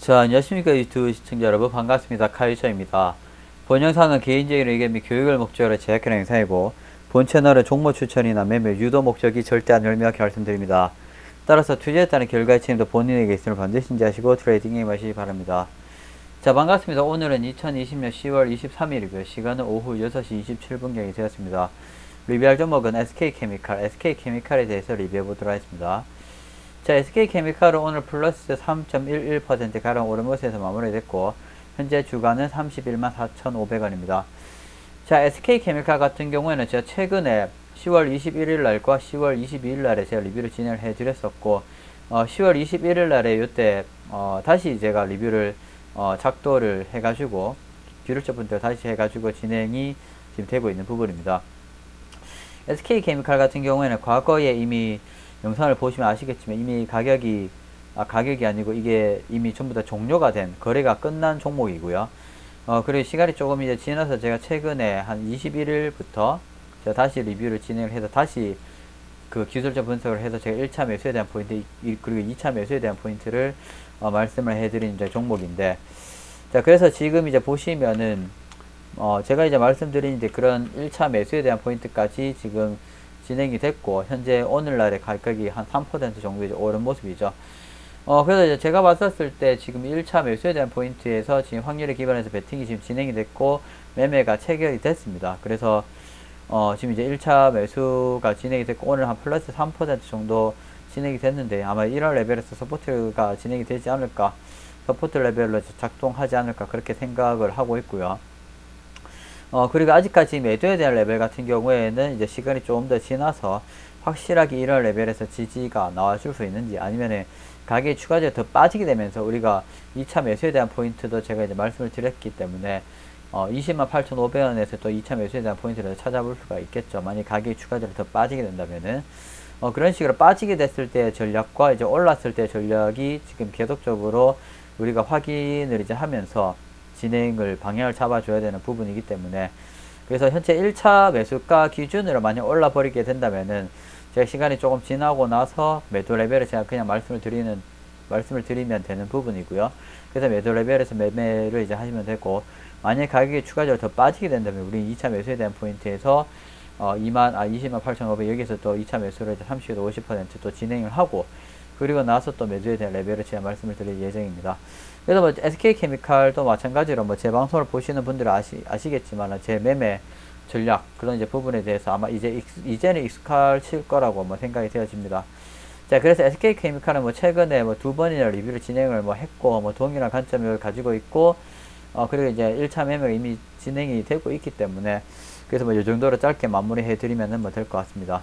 자, 안녕하십니까 유튜브 시청자 여러분 반갑습니다. 카이처입니다. 본 영상은 개인적인 의견 및 교육을 목적으로 제작하는 영상이고 본 채널은 종목 추천이나 매매 유도 목적이 절대 아니를 명확히 말씀드립니다. 따라서 따른 결과의 책임도 본인에게 있음을 반드시 인지하시고 트레이딩에 임하시기 바랍니다. 자 반갑습니다. 오늘은 2020년 10월 23일이고요. 시간은 오후 6시 27분경이 되었습니다. 리뷰할 종목은 SK케미칼, SK케미칼에 대해서 리뷰해 보도록 하겠습니다. 자, SK케미칼은 오늘 플러스 3.11% 가량 오른 모습에서 마무리됐고 현재 주가는 31만 4,500원입니다. 자, SK케미칼 같은 경우에는 제가 최근에 10월 21일 날과 10월 22일 날에 제가 리뷰를 진행을 해 드렸었고 어, 10월 21일 날에 이때 어, 다시 제가 리뷰를 어, 작도를 해 가지고 기술자분들 다시 해 가지고 진행이 지금 되고 있는 부분입니다. SK케미칼 같은 경우에는 과거에 이미 영상을 보시면 아시겠지만 이미 가격이 아, 가격이 아니고 이게 이미 전부 다 종료가 된 거래가 끝난 종목이고요. 어, 그리고 시간이 조금 이제 지나서 제가 최근에 한 21일부터 제가 다시 리뷰를 진행을 해서 다시 그 기술적 분석을 해서 제가 1차 매수에 대한 포인트 이- 그리고 2차 매수에 대한 포인트를 어, 말씀을 해드린 이제 종목인데 자 그래서 지금 이제 보시면은 어, 제가 이제 말씀드린 이제 그런 1차 매수에 대한 포인트까지 지금 진행이 됐고, 현재 오늘날의 가격이 한 3% 정도 이제 오른 모습이죠. 어, 그래서 이제 제가 봤었을 때 지금 1차 매수에 대한 포인트에서 지금 확률에 기반해서 베팅이 지금 진행이 됐고, 매매가 체결이 됐습니다. 그래서, 어, 지금 이제 1차 매수가 진행이 됐고, 오늘 한 플러스 3% 정도 진행이 됐는데, 아마 1월 레벨에서 서포트가 진행이 되지 않을까, 서포트 레벨로 작동하지 않을까, 그렇게 생각을 하고 있고요. 어, 그리고 아직까지 매도에 대한 레벨 같은 경우에는 이제 시간이 조금 더 지나서 확실하게 이런 레벨에서 지지가 나와줄 수 있는지 아니면은 가격이 추가적으로 더 빠지게 되면서 우리가 2차 매수에 대한 포인트도 제가 이제 말씀을 드렸기 때문에 어, 208,500원에서 또 2차 매수에 대한 포인트를 찾아볼 수가 있겠죠. 만약 가격이 추가적으로 더 빠지게 된다면은 어, 그런 식으로 빠지게 됐을 때의 전략과 이제 올랐을 때의 전략이 지금 계속적으로 우리가 확인을 이제 하면서 진행을 방향을 잡아줘야 되는 부분이기 때문에 그래서 현재 1차 매수가 기준으로 만약 올라 버리게 된다면은 제가 시간이 조금 지나고 나서 매도 레벨을 제가 그냥 말씀을 드리는 말씀을 드리면 되는 부분이고요. 그래서 매도 레벨에서 매매를 이제 하시면 되고 만약 가격이 추가적으로 더 빠지게 된다면 우리 2차 매수에 대한 포인트에서 어 2만 아 20만 8,500 여기서 또 2차 매수를 이제 30에서 50%또 진행을 하고 그리고 나서 또 매도에 대한 레벨을 제가 말씀을 드릴 예정입니다. 그래서 뭐 SK케미칼도 마찬가지로 뭐 제 방송을 보시는 분들은 아시, 아시겠지만 제 매매 전략 그런 이제 부분에 대해서 아마 이제 익, 이제는 익숙할 거라고 뭐 생각이 되어집니다. 자 그래서 SK케미칼은 뭐 최근에 뭐 두 번이나 리뷰를 진행을 뭐 했고 뭐 동일한 관점을 가지고 있고 어 그리고 이제 1차 매매가 이미 진행이 되고 있기 때문에 그래서 뭐 이 정도로 짧게 마무리해 드리면은 뭐 될 것 같습니다.